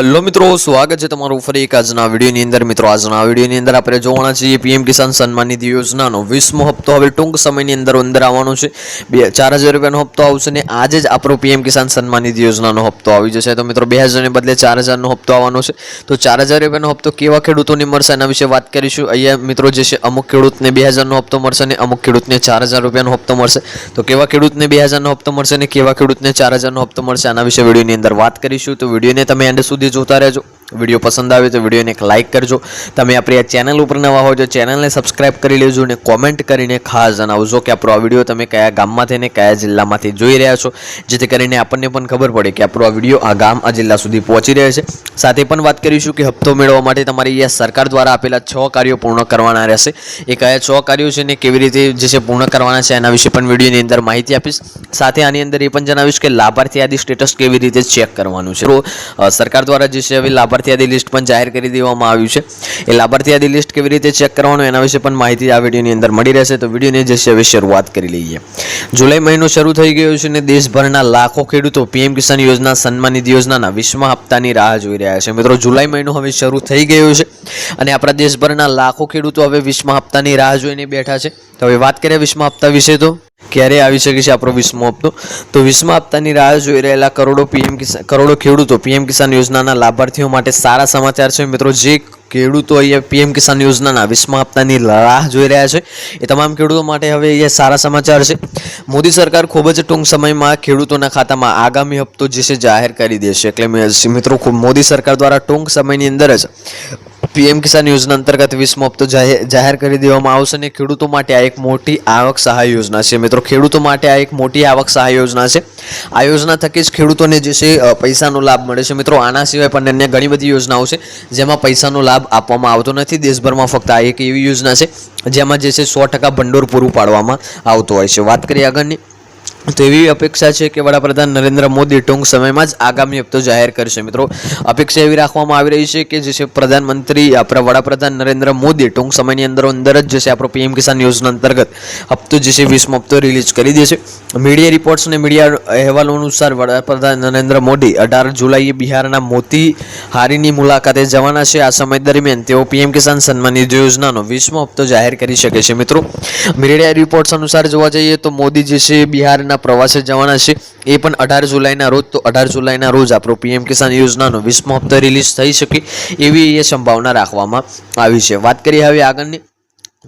Hello મિત્રો, સ્વાગત છે તમારું ફરી એક આજના વિડીયોની અંદર. મિત્રો, આજના વિડીયોની અંદર આપણે જોવાના છીએ પીએમ કિસાન સન્માન નિધિ યોજનાનો વીસમો હપ્તો. હવે ટૂંક સમયની અંદર અંદર આવવાનો છે. બે ચાર હજાર રૂપિયાનો હપ્તો આવશે ને આજે જ આપણો પીએમ કિસાન સન્માન નિધિ યોજનાનો હપ્તો આવી જશે. તો મિત્રો બે હજારને બદલે ચાર હજારનો હપ્તો આવવાનો છે. તો ચાર હજાર રૂપિયાનો હપ્તો કેવા ખેડૂતોને મળશે એના વિશે વાત કરીશું. અહીંયા મિત્રો જે છે, અમુક ખેડૂતને બે હજારનો હપ્તો મળશે ને અમુક ખેડૂતને ચાર હજાર રૂપિયાનો હપ્તો મળશે. તો કેવા ખેડૂતને બે હજારનો હપ્તો મળશે ને કેવા ખેડૂતને ચાર હજારનો હપ્તો મળશે આના વિશે વિડીયોની અંદર વાત કરીશું. તો વિડીયોને તમે એન્ડ સુધી જોતા રહેજો. વીડિયો પસંદ આવે તો વિડીયોને એક લાઇક કરજો. તમે આપણી આ ચેનલ ઉપર નવા હોય તો ચેનલને સબસ્ક્રાઇબ કરી લેજો અને કોમેન્ટ કરીને ખાસ જણાવજો કે આપણો આ વીડિયો તમે કયા ગામમાંથી ને કયા જિલ્લામાંથી જોઈ રહ્યા છો. જેથી કરીને આપણને પણ ખબર પડે કે આપણો આ વીડિયો આ ગામ, આ જિલ્લા સુધી પહોંચી રહ્યો છે. સાથે પણ વાત કરીશું કે હપ્તો મેળવવા માટે તમારે સરકાર દ્વારા આપેલા છ કાર્યો પૂર્ણ કરવાના રહેશે. એ કયા છ કાર્યો છે ને કેવી રીતે જે છે પૂર્ણ કરવાના છે એના વિશે પણ વિડીયોની અંદર માહિતી આપીશ. સાથે આની અંદર એ પણ જણાવીશ કે લાભાર્થી યાદી સ્ટેટસ કેવી રીતે ચેક કરવાનું છે. સરકાર દ્વારા જે છે હવે લાભાર્થી યાદી લિસ્ટ પણ જાહેર કરી દેવામાં આવ્યું છે. એ લાભાર્થી યાદી લિસ્ટ કેવી રીતે ચેક કરવાનું એના વિશે પણ માહિતી આ વિડીયોની અંદર મળી રહેશે. તો વિડીયોની જે છે શરૂઆત કરી લઈએ. જુલાઈ મહિનો શરૂ થઈ ગયો છે અને દેશભરના લાખો ખેડૂતો પીએમ કિસાન યોજના, સન્માન નિધિ યોજનાના વિશ્વમાં હપ્તાની રાહ જોઈ રહ્યા છે. મિત્રો, જુલાઈ મહિનો હવે શરૂ થઈ ગયો છે અને આપણા દેશભરના લાખો ખેડૂતો હવે વીસમા હપ્તાની રાહ જોઈને બેઠા છે. તો હવે વાત કરીએ વીસમા હપ્તા વિશે તો. ક્યારે આવી શકે છે આપણો વીસમો હપ્તો તો વીસમા હપ્તાની રાહ જોઈ રહેલા કરોડો પીએમ કિસાન કરોડો ખેડૂતો પીએમ કિસાન યોજનાના લાભાર્થીઓ માટે સારા સમાચાર છે. મિત્રો, જે ખેડૂતો અહીંયા પીએમ કિસાન યોજનાના વીસમા હપ્તાની રાહ જોઈ રહ્યા છે. એ તમામ ખેડૂતો માટે હવે અહીંયા સારા સમાચાર છે. મોદી સરકાર ખૂબ જ ટૂંક સમયમાં ખેડૂતોના ખાતામાં આગામી હપ્તો જે છે જાહેર કરી દેશે. એટલે મિત્રો મોદી સરકાર દ્વારા ટૂંક સમયની અંદર જ પીએમ કિસાન યોજના અંતર્ગત વીસમો હપ્તો જાહેર કરી દેવામાં આવશે અને ખેડૂતો માટે આ એક મોટી આવક સહાય યોજના છે. મિત્રો, ખેડૂતો માટે આ એક મોટી આવક સહાય યોજના છે. આ યોજના થકી જ ખેડૂતોને જે છે પૈસાનો લાભ મળે છે. મિત્રો, આના સિવાય પણ અન્ય ઘણી બધી યોજનાઓ છે, જેમાં પૈસાનો લાભ આપવામાં આવતો નથી. દેશભરમાં ફક્ત આ એક એવી યોજના છે, જેમાં જે છે, સો ટકા ભંડોળ પૂરું પાડવામાં આવતું હોય છે. વાત કરીએ આગળની. તો એવી અપેક્ષા છે કે વડાપ્રધાન નરેન્દ્ર મોદી ટૂંક સમયમાં જ આગામી હપ્તો જાહેર કરશે. મિત્રો, અપેક્ષા એવી રાખવામાં આવી રહી છે કે જે છે પ્રધાનમંત્રી, આપણા વડાપ્રધાન નરેન્દ્ર મોદી ટૂંક સમયની અંદર અંદર જ જે છે આપણો પીએમ કિસાન યોજના અંતર્ગત હપ્તો જે છે વીસમો હપ્તો રિલીઝ કરી દેશે મીડિયા રિપોર્ટ્સ અને મીડિયા અહેવાલો અનુસાર વડાપ્રધાન નરેન્દ્ર મોદી અઢાર જુલાઈએ બિહારના મોતી હારીની મુલાકાતે જવાના છે. આ સમય દરમિયાન તેઓ પીએમ કિસાન સન્માન નિધિ યોજનાનો વીસમો હપ્તો જાહેર કરી શકે છે. મિત્રો, મીડિયા રિપોર્ટ્સ અનુસાર જોવા જઈએ તો મોદી જે છે બિહારના પ્રવાસે જવાના છે. એ પણ અઢાર જુલાઈના રોજ, તો અઢાર જુલાઈના રોજ આપણો પીએમ કિસાન યોજનાનો વીસમો હપ્તો રિલીઝ થઈ શકે એવી એ સંભાવના રાખવામાં આવી છે. વાત કરીએ હવે આગળની.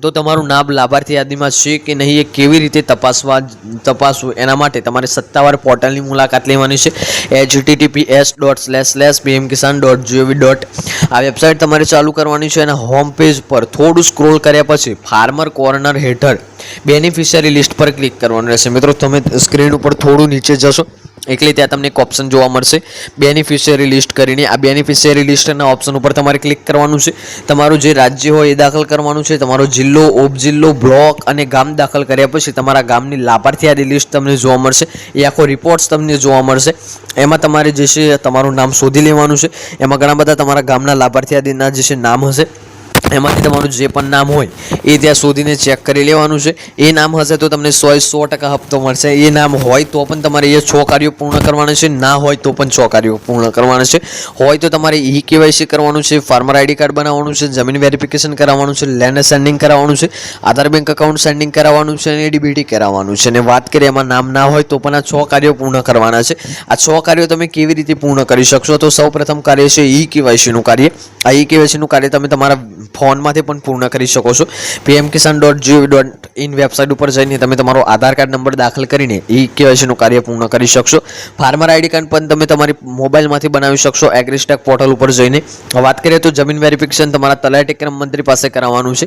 તો તમારું નામ લાભાર્થી યાદીમાં છે કે નહીં એ કેવી રીતે તપાસવા તપાસવું? એના માટે તમારે સત્તાવાર પોર્ટલની મુલાકાત લેવાની છે. H TTP S dot slash slash PM Kisan dot GOV dot આ વેબસાઇટ તમારે ચાલુ કરવાની છે અને હોમ પેજ પર થોડું સ્ક્રોલ કર્યા પછી ફાર્મર કોર્નર હેઠળ બેનિફિશિયરી લિસ્ટ પર ક્લિક કરવાનું રહેશે. મિત્રો, તમે સ્ક્રીન ઉપર થોડું નીચે જશો. એટલે ત્યાં તમને એક ઓપ્શન જોવા મળશે. બેનિફિશિયરી લિસ્ટ કરીને. આ બેનિફિશિયરી લિસ્ટના ઓપ્શન ઉપર તમારે ક્લિક કરવાનું છે. તમારું જે રાજ્ય હોય એ દાખલ કરવાનું છે. તમારો જિલ્લો, ઉપજિલ્લો, બ્લોક અને ગામ દાખલ કર્યા પછી તમારા ગામની લાભાર્થી યાદી લિસ્ટ તમને જોવા મળશે. એ આખો રિપોર્ટ્સ તમને જોવા મળશે. એમાં તમારે જે છે તમારું નામ શોધી લેવાનું છે. એમાં ઘણા બધા તમારા ગામના લાભાર્થી યાદીના જે છે નામ હશે. એમાંથી તમારું જે પણ નામ હોય, એ ત્યાં શોધીને ચેક કરી લેવાનું છે. એ નામ હશે તો તમને સો સો ટકા હપ્તો મળશે. એ નામ હોય તો પણ તમારે એ છ કાર્યો પૂર્ણ કરવાના છે. ના હોય તો પણ છ કાર્યો પૂર્ણ કરવાના છે. હોય તો તમારે ઈ કેવાયસી કરવાનું છે, ફાર્મર આઈડી કાર્ડ બનાવવાનું છે, જમીન વેરિફિકેશન કરાવવાનું છે લેન્ડ સેન્ડિંગ કરાવવાનું છે, આધાર બેંક અકાઉન્ટ સેન્ડિંગ કરાવવાનું છે અને ડીબીટી કરાવવાનું છે. અને વાત કરીએ એમાં નામ ના હોય તો પણ આ છ કાર્યો પૂર્ણ કરવાના છે. આ છ કાર્યો તમે કેવી રીતે પૂર્ણ કરી શકશો? તો સૌ પ્રથમ કાર્ય છે ઈ કેવાયસીનું કાર્ય. આ ઈ કેવાયસીનું કાર્ય તમે તમારા ફોનમાંથી પણ પૂર્ણ કરી શકો છો. PM Kisan dot GOV dot in website ઉપર જઈને તમે તમારો આધાર કાર્ડ નંબર દાખલ કરીને ઈ કેવાયસીનું કાર્ય પૂર્ણ કરી શકશો. ફાર્મર આઈડી કાર્ડ પણ તમે તમારી મોબાઈલમાંથી બનાવી શકશો. એગ્રીસ્ટેક પોર્ટલ ઉપર જઈને. વાત કરીએ તો જમીન વેરિફિકેશન તમારા તલાટી ક્રમ મંત્રી પાસે કરાવવાનું છે.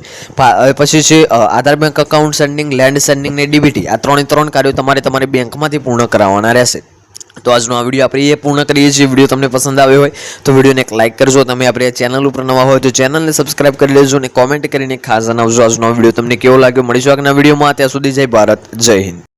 પછી છે Aadhaar bank account sending land sending ને ડીબીટી. આ ત્રણે ત્રણ કાર્યો તમારે તમારી બેંકમાંથી પૂર્ણ કરાવવાના રહેશે. તો આજનો આ વીડિયો આપણે એ પૂર્ણ કરીએ છીએ. વીડિયો તમને પસંદ આવ્યો હોય તો વિડીયોને એક લાઇક કરજો. તમે આપણે ચેનલ ઉપર નવા હોય તો ચેનલને સબસ્ક્રાઇબ કરી લેજો અને કોમેન્ટ કરીને ખાસ જણાવજો આજનો વીડિયો તમને કેવો લાગ્યો. મળીશું આગના વિડીયોમાં. ત્યાં સુધી જય ભારત, જય હિન્દ.